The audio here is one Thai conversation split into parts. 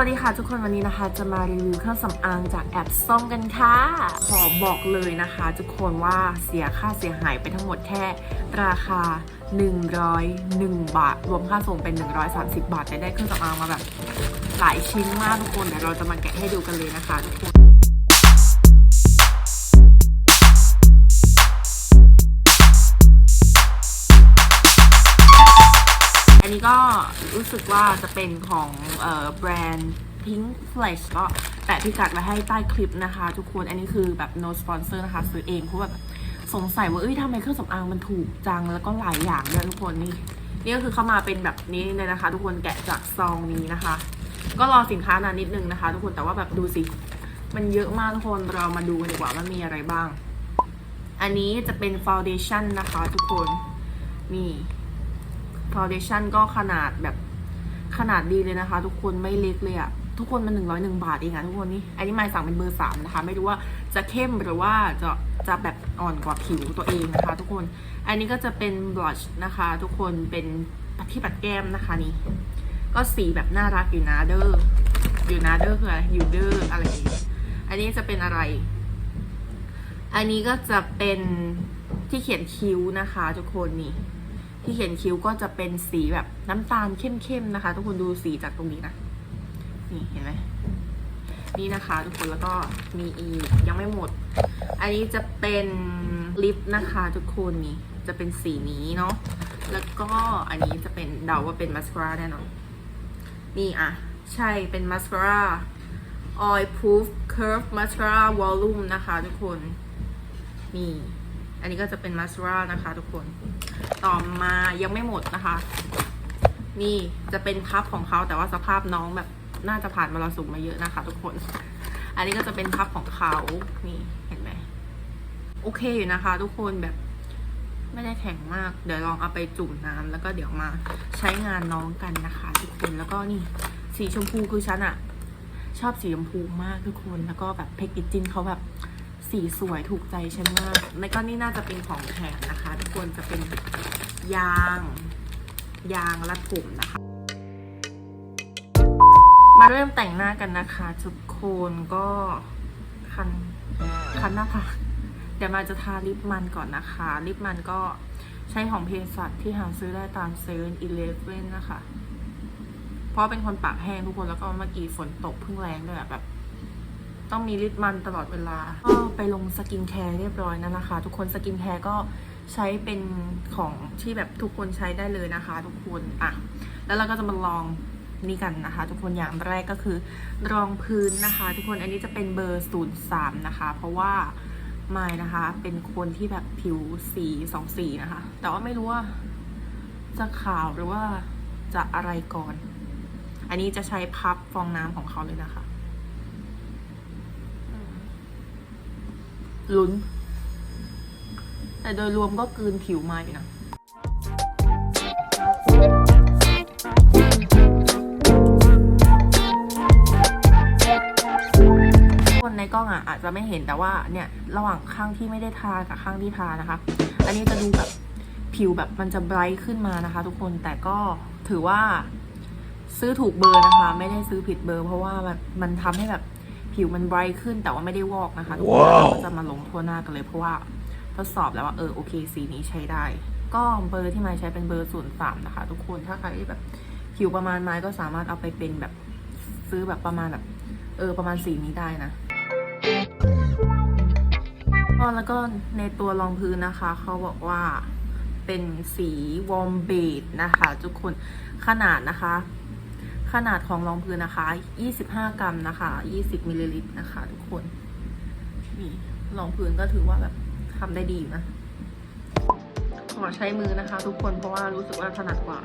วัสดีค่ะทุกคนวันนี้นะคะจะมารีวิวเครื่องสำอางจากแอปส้มกันค่ะ ขอบอกเลยนะคะ ทุกคนว่าเสียค่าเสียหายไปทั้งหมดแค่ ราคา 101 บาท รวมค่าส่งเป็น 130 บาทแต่ได้เครื่องสำอางมาแบบ หลายชิ้นมากทุกคนเดี๋ยวเราจะมาแกะให้ดูกันเลยนะคะทุกคน นนี้ก็รู้สึกว่าจะเป็นของเอ่อแบรนด์ Pink Flash ก็แปะพิกัดไว้ให้ใต้คลิปนะคะ ทุกคนอันนี้คือแบบ no sponsor นะคะ ซื้อเองเพราะแบบสงสัยว่าเอ้ยทำไมเครื่องสำอางมันถูกจังแล้วก็หลายอย่างด้วยทุกคนนี่นี่ก็คือเข้ามาเป็นแบบนี้เลยนะคะ ทุกคนแกะจากซองนี้นะคะ ก็รอสินค้านานนิดนึงนะคะ ทุกคนแต่ว่าแบบดูสิ มันเยอะมากทุกคนเรามาดูกันดีกว่าว่ามีอะไรบ้าง อันนี้จะเป็น foundation นะคะ ทุกคนนี่ ฟาวเดชั่นก็ขนาดแบบขนาดดีเลยนะคะ ทุกคนไม่เล็กเลยอะทุกคนมันหนึ่งร้อยหนึ่งบาทเองอะทุกคนนี่อันนี้หมายสั่งเป็นเบอร์สามนะคะ ไม่รู้ว่าจะเข้มหรือว่าจะจะแบบอ่อนกว่าผิวตัวเองนะคะ ทุกคน อันนี้ก็จะเป็นบลัชนะคะ ทุกคนเป็นที่ปัดแก้มนะคะนี่ ก็สีแบบน่ารักอยู่นะเด้ออยู่นะเด้อคืออะไรอยู่เด้ออะไรอย่างงี้อันนี้จะเป็นอะไร อันนี้ก็จะเป็นที่เขียนคิ้วนะคะ ทุกคนนี่ ที่เขียนคิ้วก็จะเป็นสีแบบน้ำตาลเข้มๆนะคะ ทุกคนดูสีจากตรงนี้นะ นี่เห็นไหมนี่นะคะ ทุกคนแล้วก็มีอีกยังไม่หมด อันนี้จะเป็นลิปนะคะ ทุกคนนี่จะเป็นสีนี้เนาะแล้วก็อันนี้จะเป็นเดาว่าเป็นมาสคาร่าแน่นอนนี่อะ ใช่เป็นมาสคาร่า oil proof curve mascara volume นะคะ ทุกคน นี่ อันนี้ก็จะเป็นมาสคาร่านะคะทุกคน ต่อมายังไม่หมดนะคะ นี่จะเป็นพับของเขาแต่ว่าสภาพน้องแบบน่าจะผ่านมรสุมมาเยอะนะคะ ทุกคน อันนี้ก็จะเป็นพับของเขานี่เห็นไหมโอเคอยู่นะคะ ทุกคนแบบไม่ได้แข็งมาก เดี๋ยวลองเอาไปจุ่มน้ำแล้วก็เดี๋ยวมาใช้งานน้องกันนะคะ ทุกคนแล้วก็นี่สีชมพูคือฉันอะชอบสีชมพูมากทุกคนแล้วก็แบบแพคเกจจิ้งเขาแบบ สีสวยถูกใจฉันมากแล้วก็นี่น่าจะเป็นของแถมนะคะ ทุกคนจะเป็นยาง ยางรัดผมนะคะ มาเริ่มแต่งหน้ากันนะคะทุกคนก็คันคันหน้าผากเดี๋ยวมาจะทาลิปมันก่อนนะคะ ลิปมันก็ใช้ของเพสัตที่หาซื้อได้ตามเซเว่นอีเลฟเว่นนะคะ เพราะเป็นคนปากแห้งทุกคนแล้วก็เมื่อกี้ฝนตกเพิ่งแรงด้วยแบบ ต้องมีลิปมันตลอดเวลา ก็ไปลงสกินแคร์เรียบร้อยแล้วนะคะ ทุกคนสกินแคร์ก็ใช้เป็นของที่แบบทุกคนใช้ได้เลยนะคะ ทุกคนอะแล้วเราก็จะมาลองนี่กันนะคะ ทุกคนอย่างแรกก็คือรองพื้นนะคะ ทุกคนอันนี้จะเป็นเบอร์ศูนย์สามนะคะ เพราะว่าไมายนะคะ เป็นคนที่แบบผิวสีสองสีนะคะ แต่ว่าไม่รู้ว่าจะขาวหรือว่าจะอะไรก่อน อันนี้จะใช้พับฟองน้ำของเขาเลยนะคะ ลุ้น แต่โดยรวมก็กืนผิวมาอยู่นะคนในกล้องอะอาจจะไม่เห็นแต่ว่าเนี่ยระหว่างข้างที่ไม่ได้ทากับข้างที่ทานะคะ อันนี้จะดูแบบผิวแบบมันจะไบรท์ขึ้นมานะคะ ทุกคนแต่ก็ถือว่าซื้อถูกเบอร์นะคะ ไม่ได้ซื้อผิดเบอร์ เพราะว่าแบบมันทำให้แบบ ผิวมันไบรท์ขึ้นแต่ว่าไม่ได้วอกนะคะทุกคนว้าวเราก็จะมาลงทั่วหน้ากันเลยเพราะว่าทดสอบแล้วว่าเออโอเคสีนี้ใช้ได้ ก็เบอร์ที่ไม้ใช้เป็นเบอร์ศูนย์สามนะคะ ทุกคนถ้าใครที่แบบผิวประมาณไม้ก็สามารถเอาไปเป็นแบบซื้อแบบประมาณแบบเออประมาณสีนี้ได้นะ อ๋อแล้วก็ในตัวรองพื้นนะคะ เขาบอกว่าเป็นสีวอร์มเบดนะคะ ทุกคนขนาดนะคะ ขนาดของรองพื้นนะคะ 25 กรัมนะคะ 20มิลลิลิตรนะคะ ทุกคน นี่รองพื้นก็ถือว่าแบบทำได้ดีอยู่นะ ขอใช้มือนะคะ ทุกคน เพราะว่ารู้สึกว่าถนัดกว่า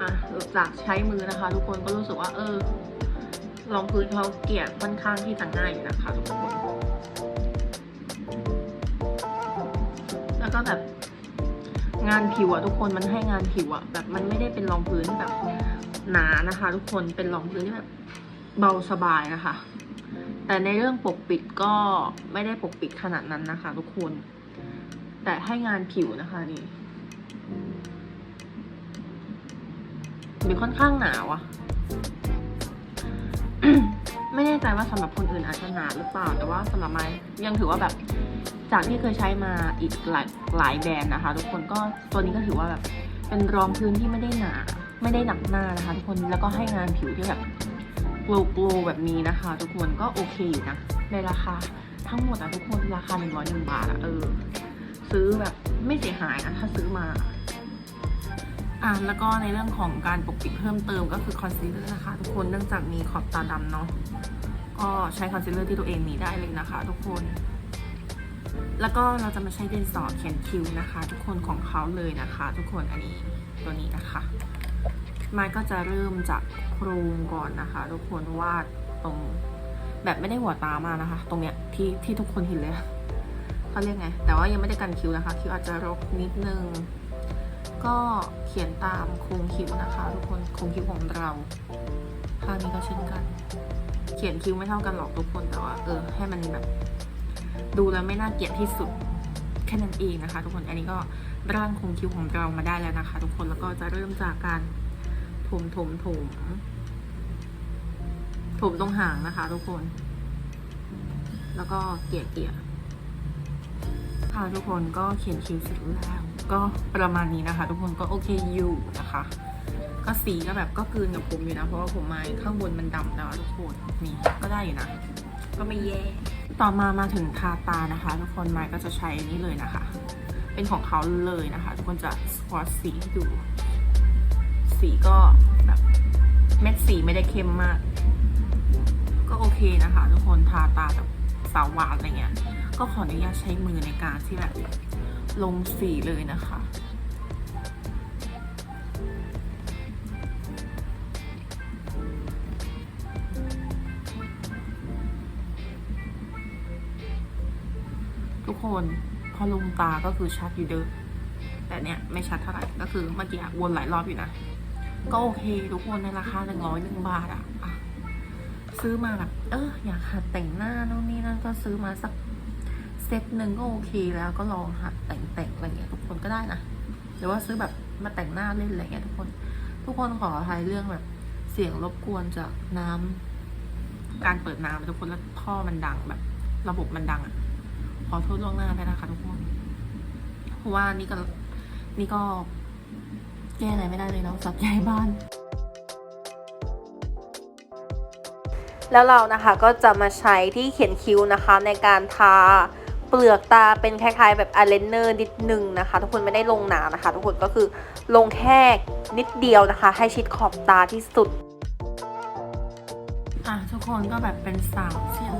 อะจากใช้มือนะคะ ทุกคนก็รู้สึกว่า เออ รองพื้นเขาเกลี่ยค่อนข้างที่จะง่ายอยู่นะคะ ทุกคน แล้วก็แบบ งานผิวอะทุกคนมันให้งานผิวอะแบบมันไม่ได้เป็นรองพื้นแบบหนานะคะ ทุกคนเป็นรองพื้นที่แบบเบาสบายนะคะ แต่ในเรื่องปกปิดก็ไม่ได้ปกปิดขนาดนั้นนะคะ ทุกคน แต่ให้งานผิวนะคะนี่โหบิวค่อนข้างหนาวอะไม่แน่ใจว่าสำหรับคนอื่นอาจจะหนาหรือเปล่า แต่ว่าสำหรับไม้ยังถือว่าแบบ จากที่เคยใช้มาอีกหลายหลายแบรนด์นะคะ ทุกคนก็ตัวนี้ก็ถือว่าแบบเป็นรองพื้นที่ไม่ได้หนา ไม่ได้หนักหน้านะคะ ทุกคนแล้วก็ให้งานผิวที่แบบโกลโกลแบบนี้นะคะ ทุกคนก็โอเคอยู่นะในราคาทั้งหมดอะทุกคนราคาหนึ่งร้อยหนึ่งบาทอะเออ ซื้อแบบไม่เสียหายนะถ้าซื้อมาอะแล้วก็ในเรื่องของการปกปิดเพิ่มเติมก็คือคอนซีลเลอร์นะคะ ทุกคนเนื่องจากมีขอบตาดำเนาะก็ใช้คอนซีลเลอร์ที่ตัวเองมีได้เลยนะคะ ทุกคน แล้วก็เราจะมาใช้ดินสอเขียนคิ้วนะคะ ทุกคนของเขาเลยนะคะ ทุกคนอันนี้ตัวนี้นะคะม้ก็จะเริ่มจากโครงก่อนนะคะ ทุกคนวาดตรงแบบไม่ได้หัวตามานะคะ ตรงเนี้ยที่ที่ทุกคนเห็นเลยเขาเรียกไง แต่ว่ายังไม่ได้กันคิ้วนะคะ คิ้วอาจจะรกนิดนึง ก็เขียนตามโครงคิ้วนะคะ ทุกคนโครงคิ้วของเราข้างนี้ก็เช่นกัน เขียนคิ้วไม่เท่ากันหรอกทุกคนแต่ว่าเออให้มันแบบ ดูแล้วไม่น่าเกลียดที่สุดแค่นั้นเองนะคะ ทุกคนอันนี้ก็ร่างโครงคิ้วของเรามาได้แล้วนะคะ ทุกคนแล้วก็จะเริ่มจากการถมถมถมถมตรงหางนะคะ ทุกคน แล้วก็เกลี่ยเกลี่ยค่ะทุกคนก็เขียนคิ้วเสร็จแล้ว ก็ประมาณนี้นะคะ ทุกคนก็โอเคอยู่นะคะ ก็สีก็แบบก็กลืนกับผมอยู่นะ เพราะว่าผมไม้ข้างบนมันดำแล้วทุกคนนี่ก็ได้อยู่นะ ก็ไม่แย่ ต่อมามาถึงทาตานะคะ ทุกคนไม้ก็จะใช้อันนี้เลยนะคะ เป็นของเขาเลยนะคะ ทุกคนจะสควอตสีให้ดู สีก็แบบเม็ดสีไม่ได้เข้มมาก ก็โอเคนะคะ ทุกคนทาตาแบบสาวหวานอะไรเงี้ย ก็ขออนุญาตใช้มือในการที่แบบลงสีเลยนะคะ คนพอลงตาก็คือชัดอยู่เดิมแต่เนี้ยไม่ชัดเท่าไหร่ก็คือเมื่อกี้วนหลายรอบอยู่นะ ก็โอเคทุกคนในราคาหนึ่งร้อยหนึ่งบาทอะอะซื้อมาแบบเอออยากหัดแต่งหน้าโน่นนี่นั่นก็ซื้อมาสักเซตหนึ่งก็โอเคแล้วก็ลองหัดแต่งแต่งอะไรเงี้ยทุกคนก็ได้นะหรือว่าซื้อแบบมาแต่งหน้าเล่นอะไรเงี้ยทุกคน ทุกคนขออภัยเรื่องแบบเสียงรบกวนจากน้ำการเปิดน้ำทุกคนแล้วท่อมันดังแบบ ระบบมันดังอะ ขอโทษล่วงหน้าด้วยนะคะทุกคน เพราะว่านี่ก็นี่ก็แก้อะไรไม่ได้เลยเนาะสับย้ายบ้าน แล้วเรานะคะก็จะมาใช้ที่เขียนคิ้วนะคะ ในการทาเปลือกตาเป็นคล้ายๆ แบบอายไลเนอร์นิดนึงนะคะ ทุกคนไม่ได้ลงหนานะคะ ทุกคนก็คือลงแค่นิดเดียวนะคะ ให้ชิดขอบตาที่สุด อะ ทุกคนก็แบบเป็นสาวสีชม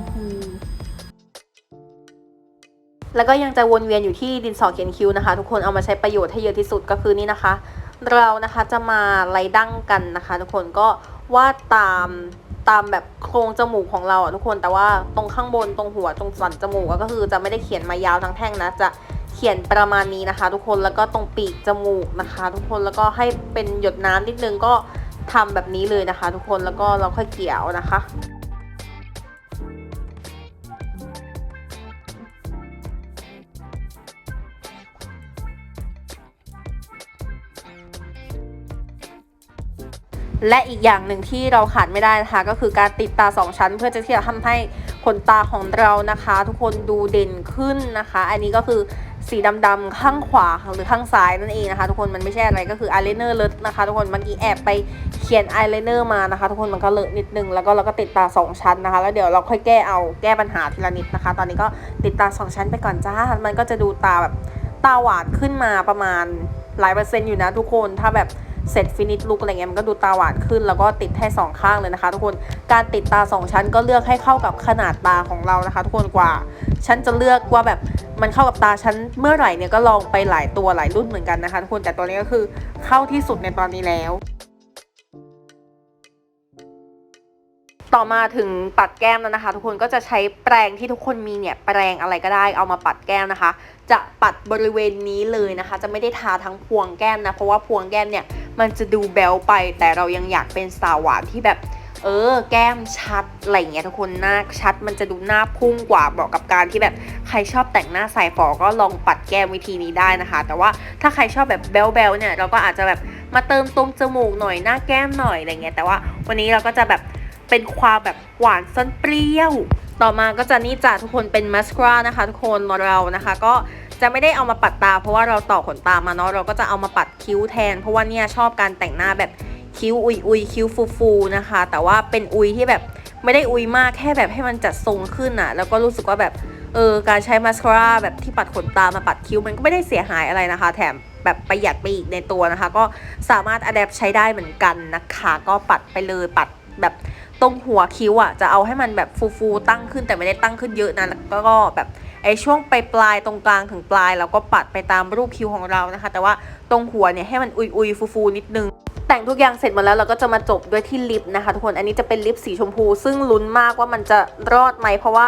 แล้วก็ยังจะวนเวียนอยู่ที่ดินสอเขียนคิ้วนะคะ ทุกคนเอามาใช้ประโยชน์ให้เยอะที่สุดก็คือนี่นะคะ เรานะคะจะมาไล่ดั้งกันนะคะ ทุกคนก็วาดตามตามแบบโครงจมูกของเราอะทุกคนแต่ว่าตรงข้างบนตรงหัวตรงสันจมูกก็คือจะไม่ได้เขียนมายาวทั้งแท่งนะจะเขียนประมาณนี้นะคะ ทุกคนแล้วก็ตรงปีกจมูกนะคะ ทุกคนแล้วก็ให้เป็นหยดน้ำนิดนึงก็ทำแบบนี้เลยนะคะ ทุกคนแล้วก็เราค่อยเกี่ยวนะคะ และอีกอย่างหนึ่งที่เราขาดไม่ได้นะคะก็คือการติดตา 2 ชั้น เพื่อจะที่จะทำให้ขนตาของเรานะคะ ทุกคนดูเด่นขึ้นนะคะ อันนี้ก็คือสีดำๆข้างขวาหรือข้างซ้ายนั่นเองนะคะ ทุกคนมันไม่ใช่อะไรก็คืออายไลเนอร์เลอะนะคะทุกคนเมื่อกี้แอบไปเขียนอายไลเนอร์มานะคะ ทุกคนมันก็เลอะนิดนึงแล้วก็เราก็ติดตา 2 ชั้นนะคะ แล้วเดี๋ยวเราค่อยแก้เอาแก้ปัญหาทีละนิดนะคะ ตอนนี้ก็ติดตา 2 ชั้นไปก่อนจ้ามันก็จะดูตาแบบตาหวานขึ้นมาประมาณหลายเปอร์เซ็นต์อยู่นะทุกคนถ้าแบบ เสร็จฟินิชลุกอะไรเงี้ยมันก็ดูตาหวานขึ้น แล้วก็ติดให้สองข้างเลยนะคะ ทุกคนการติดตาสองชั้นก็เลือกให้เข้ากับขนาดตาของเรานะคะ ทุกคนกว่าฉันจะเลือกว่าแบบมันเข้ากับตาฉันเมื่อไหร่เนี่ยก็ลองไปหลายตัวหลายรุ่นเหมือนกันนะคะทุกคนแต่ตัวนี้ก็คือเข้าที่สุดในตอนนี้แล้วต่อมาถึงปัดแก้มแล้วนะคะ ทุกคนก็จะใช้แปรงที่ทุกคนมีเนี่ยแปรงอะไรก็ได้เอามาปัดแก้มนะคะ จะปัดบริเวณนี้เลยนะคะ จะไม่ได้ทาทั้งพวงแก้มนะเพราะว่าพวงแก้มเนี่ย มันจะดูแบลไป แต่เรายังอยากเป็นสาวหวานที่แบบ เออ แก้มชัดอะไรเงี้ยทุกคนหน้าชัด มันจะดูหน้าพุ่งกว่าบอกกับการที่แบบใครชอบแต่งหน้าใส่ฝอก็ลองปัดแก้มวิธีนี้ได้นะคะ แต่ว่าถ้าใครชอบแบบแบลๆเนี่ยเราก็อาจจะแบบมาเติมตรงจมูกหน่อยหน้าแก้มหน่อยอะไรเงี้ยแต่ว่าวันนี้เราก็จะแบบเป็นความแบบหวานซ่อนเปรี้ยว ต่อมาก็จะนี่จ้ะทุกคนเป็นมัสคาร่านะคะ ทุกคนเรานะคะ ก็ จะไม่ได้เอามาปัดตา เพราะว่าเราต่อขนตามาเนาะเราก็จะเอามาปัดคิ้วแทน เพราะว่าเนี่ยชอบการแต่งหน้าแบบคิ้วอุยอุยคิ้วฟูฟูนะคะ แต่ว่าเป็นอุยที่แบบไม่ได้อุยมากแค่แบบให้มันจัดทรงขึ้นอะแล้วก็รู้สึกว่าแบบเออการใช้มัสคาร่าแบบที่ปัดขนตามาปัดคิ้วมันก็ไม่ได้เสียหายอะไรนะคะ แถมแบบประหยัดไปอีกในตัวนะคะ ก็สามารถอัดแอปใช้ได้เหมือนกันนะคะ ก็ปัดไปเลยปัดแบบตรงหัวคิ้วอะจะเอาให้มันแบบฟูๆตั้งขึ้นแต่ไม่ได้ตั้งขึ้นเยอะนะแล้วก็แบบ ไอช่วงปลายปลายตรงกลางถึงปลายเราก็ปัดไปตามรูปคิ้วของเรานะคะ แต่ว่าตรงหัวเนี่ยให้มันอุยๆฟูๆนิดนึง แต่งทุกอย่างเสร็จหมดแล้วเราก็จะมาจบด้วยที่ลิปนะคะทุกคนอันนี้จะเป็นลิปสีชมพู ซึ่งลุ้นมากว่ามันจะรอดไหมเพราะว่า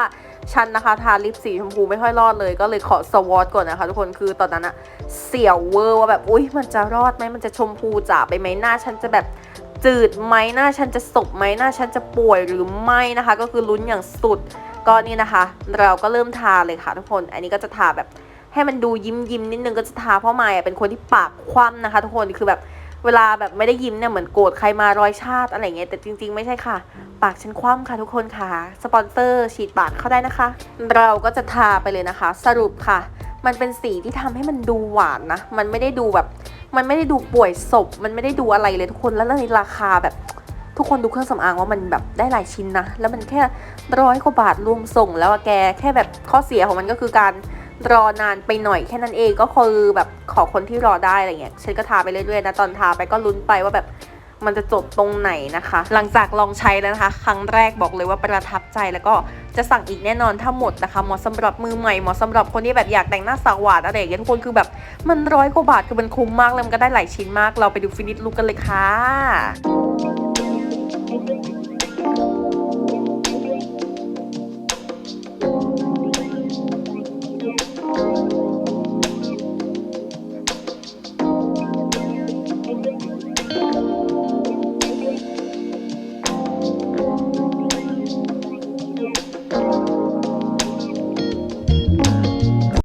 ฉันนะคะทาลิปสีชมพูไม่ค่อยรอดเลย ก็เลยขอสวอตก่อนนะคะทุกคนคือตอนนั้นอะเสียวเวอร์ว่าแบบอุ้ยมันจะรอดไหมมันจะชมพูจ๋าไปไหมหน้าฉันจะแบบจืดไหมหน้าฉันจะสบไหมหน้าฉันจะป่วยหรือไม่นะคะ ก็คือลุ้นอย่างสุด ก็นี่นะคะ เราก็เริ่มทาเลยค่ะทุกคน อันนี้ก็จะทาแบบให้มันดูยิ้มยิ้มนิดนึงก็จะทาเพราะมายเป็นคนที่ปากคว่ำนะคะ ทุกคนคือแบบเวลาแบบไม่ได้ยิ้มเนี่ยเหมือนโกรธใครมารอยชาติอะไรเงี้ยแต่จริง ๆ ไม่ใช่ค่ะ ปากฉันคว่ำค่ะทุกคนค่ะสปอนเซอร์ฉีดปากเข้าได้นะคะ เราก็จะทาไปเลยนะคะ สรุปค่ะ มันเป็นสีที่ทำให้มันดูหวานนะ มันไม่ได้ดูแบบ มันไม่ได้ดูป่วยศพ มันไม่ได้ดูอะไรเลยทุกคนแล้วในราคาแบบ ทุกคนดูเครื่องสำอางว่ามันแบบได้หลายชิ้นนะ แล้วมันแค่ ร้อยกว่าบาทรวมส่งแล้วอะแกแค่แบบข้อเสียของมันก็คือการรอนานไปหน่อยแค่นั้นเองก็คือแบบขอคนที่รอได้อะไรเงี้ยฉันก็ทาไปเรื่อยๆนะตอนทาไปก็ลุ้นไปว่าแบบมันจะจบตรงไหนนะคะ หลังจากลองใช้แล้วนะคะ ครั้งแรกบอกเลยว่าประทับใจแล้วก็จะสั่งอีกแน่นอนถ้าหมดนะคะเหมาะสำหรับมือใหม่เหมาะสำหรับคนที่แบบอยากแต่งหน้าสาวหวานอะไรอย่างเงี้ยทุกคนคือแบบมันร้อยกว่าบาทคือมันคุ้มมากแล้วมันก็ได้หลายชิ้นมาก เราไปดูฟินิชลุกกันเลยค่ะ